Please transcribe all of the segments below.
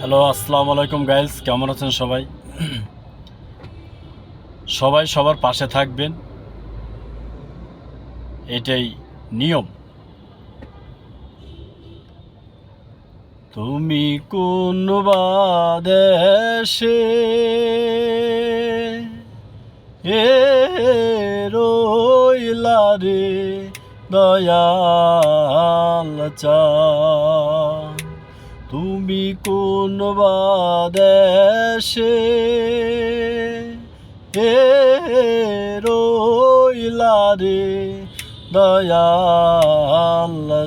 Hello আসসালামু আলাইকুম guys কেমন আছেন সবাই? সবাই সবার পাশে থাকবেন। এটাই নিয়ম। তুমি কোন বা দেশে এ রইলা রে, দয়াল চা তুমি কোন বা দেশে এ রইলা রে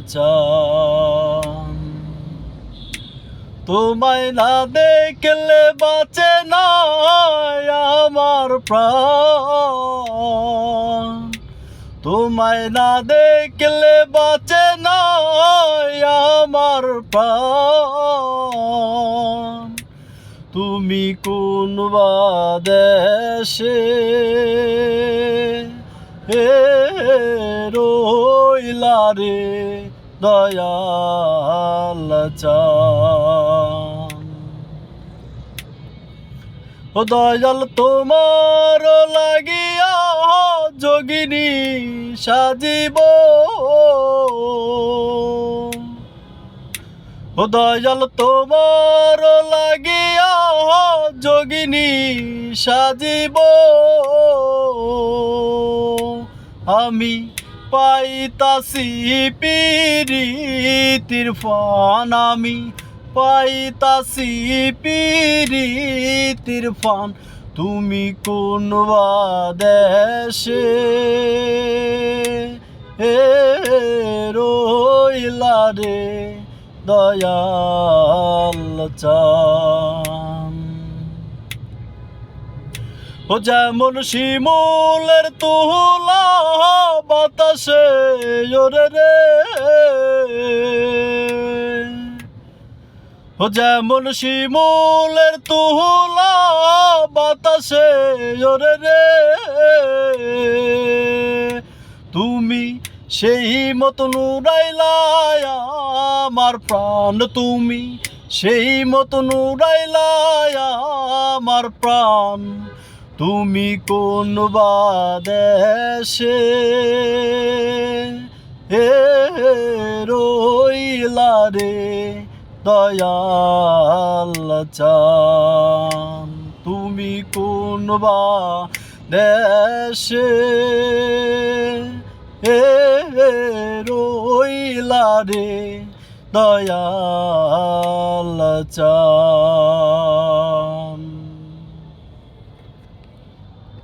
চান তোমায় না দেখলে বাঁচে না আমার প্রাণ। তোমায় না দেখলে বাঁচে না তুমি কোন দেশে হে রইলা রে দয়াল চান ও দয়াল, তোমার লাগিয়া যোগিনী সাজিব। দয়াল, তোমার লাগিয়া যোগিনী সাজিব। আমি পাইতাছি পিরিতির ফান, আমি পাইতাছি পিরিতির ফান। তুমি কোন দেশে এ রইলা রে? দয়াল ও যেমন শিমুলের তুলা বাতাসে ওরে রে। ও যেমন শিমুলের তুলা বাতাসে ওরে রে। তুমি সেই মতন উড়াইলা আমার প্রাণ তুমি। সেই মতন উড়াইলা আমার প্রাণ তুমি কোন বা দেশে? এ রইলা রে দয়াল চান। তুমি কোন বা দেশে? এ রইলা রে দয়াল চান